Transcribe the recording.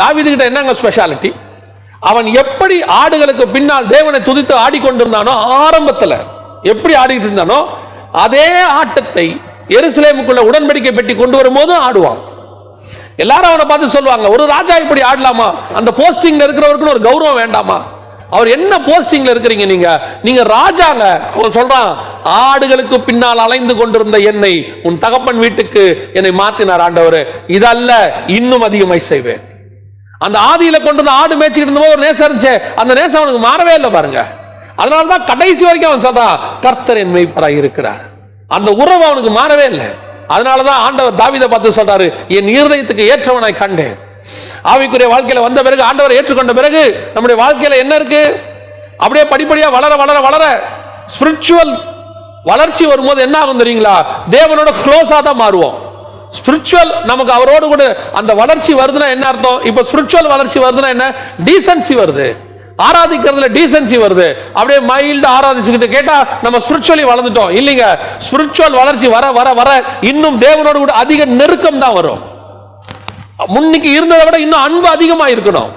தாவிதுகிட்ட என்னங்க ஸ்பெஷாலிட்டி அவன் எப்படி ஆடுகளுக்கு பின்னால் தேவனை துதித்து ஆடிக்கொண்டிருந்தானோ ஆரம்பத்துல எப்படி ஆடிட்டு இருந்தானோ அதே ஆட்டத்தை எருசலேமுக்குள்ள உடன்படிக்கை பெட்டி கொண்டு வரும்போது ஆடுவான். எல்லாரும் அவனை பார்த்து சொல்லுவாங்க ஒரு ராஜா இப்படி ஆடலாமா? அந்த போஸ்டிங்ல இருக்கிறவருக்குன்னு ஒரு கௌரவம் வேண்டாமா? அவர் என்ன போஸ்டிங்ல இருக்கிறீங்க நீங்க? நீங்க ராஜாங்க. அவன் சொல்றான் ஆடுகளுக்கு பின்னால் அலைந்து கொண்டிருந்த என்னை உன் தகப்பன் வீட்டுக்கு என்னை மாத்தினார் ஆண்டவர். இதல்ல இன்னும் அதிகமாய் செய்வேன். அந்த ஆதியில கொண்டு வந்து ஆடு மேய்ச்சிக்கிட்டு இருந்தபோது ஒரு நேசம் இருந்துச்சு. அந்த நேசம் அவனுக்கு மாறவே இல்லை பாருங்க. அதனால தான் கடைசி வரைக்கும் அவன் சொல்றான் கர்த்தர் என் மெய்ப்பராக இருக்கிறார். அந்த உறவு அவனுக்கு மாறவே இல்லை. அதனாலதான் ஆண்டவர் தாவிதை பார்த்து சொல்றாரு என் இருதயத்துக்கு ஏற்றவனாய் கண்டேன். ஆவிக்குரிய வாழ்க்கையில வந்த பிறகு ஆண்டவரை ஏற்றுக்கொண்ட பிறகு நம்முடைய வாழ்க்கையில என்ன இருக்கு? அப்படியே படிப்படியா வளர வளர வளர ஸ்பிரிச்சுவல் வளர்ச்சி வரும்போது என்ன ஆகும் தெரியுங்களா? தேவனோட க்ளோஸா தான் மாறுவோம். ஸ்பிரிச்சுவல் நமக்கு அவரோடு கூட அந்த வளர்ச்சி வருதுன்னா என்ன அர்த்தம்? இப்போ ஸ்பிரிச்சுவல் வளர்ச்சி வருதுன்னா என்ன? டீசன்சி வருது. ஆராதிக்கிறதுல டீசன்சி வருது. அப்படியே மைல்டு ஆராதிச்சுக்கிட்டு கேட்டா நம்ம ஸ்பிரிச்சுவலி வளர்ந்துட்டோம். இல்லைங்க. ஸ்பிரிச்சுவல் வளர்ச்சி வர வர வர இன்னும் தேவனோடு கூட அதிக நெருக்கம் தான் வரும். முன்னைக்கு இருந்ததை விட இன்னும் அன்பு அதிகமாக இருக்கணும்